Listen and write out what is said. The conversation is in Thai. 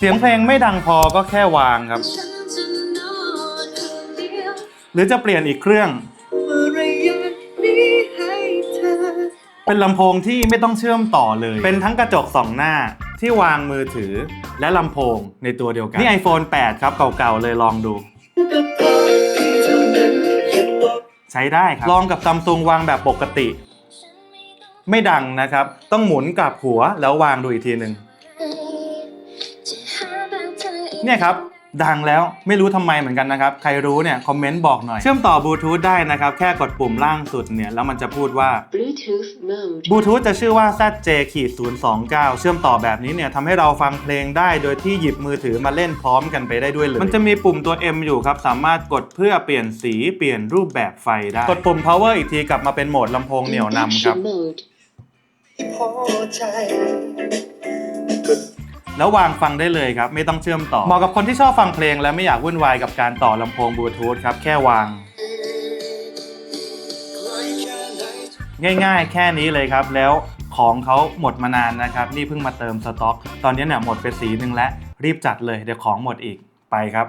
เสียงเพลงไม่ดังพอก็แค่วางครับ หรือจะเปลี่ยนอีกเครื่อง เป็นลำโพงที่ไม่ต้องเชื่อมต่อเลย เป็นทั้งกระจกสองหน้าที่วางมือถือและลำโพงในตัวเดียวกัน นี่ iPhone 8 ครับ เก่าๆ เลยลองดู ใช้ได้ครับ ลองกับซัมซุงวางแบบปกติ ไม่ดังนะครับ ต้องหมุนกลับหัวแล้ววางดูอีกทีหนึ่ง เธออีกเนี่ยครับดังแล้วไม่รู้ทำไมเหมือนกันนะครับ ใครรู้เนี่ย คอมเมนต์บอกหน่อย เชื่อมต่อบลูทูธได้นะครับ แค่กดปุ่มล่างสุดเนี่ย แล้วมันจะพูดว่า Bluetooth mode บลูทูธจะชื่อว่า ZJ ขีด029 เชื่อมต่อแบบนี้เนี่ยทำให้เราฟังเพลงได้โดยที่หยิบมือถือมาเล่นพร้อมกันไปได้ด้วยเลย มันจะมีปุ่มตัว M อยู่ครับ สามารถกดเพื่อเปลี่ยนสีเปลี่ยนรูปแบบไฟได้ กดปุ่ม power อีกทีกลับมาเป็นโหมดลำโพงเหนี่ยวนำครับ แล้ววางฟังได้เลยครับ ไม่ต้องเชื่อมต่อ เหมาะกับคนที่ชอบฟังเพลง และไม่อยากวุ่นวายกับการต่อลำโพงบลูทูธครับ แค่วาง ง่ายๆ แค่นี้เลยครับ แล้วของเขาหมดมานานนะครับ นี่เพิ่งมาเติมสต็อก ตอนนี้เนี่ยหมดไปสีหนึ่งแล้วรีบจัดเลยเดี๋ยวของหมดอีกไปครับ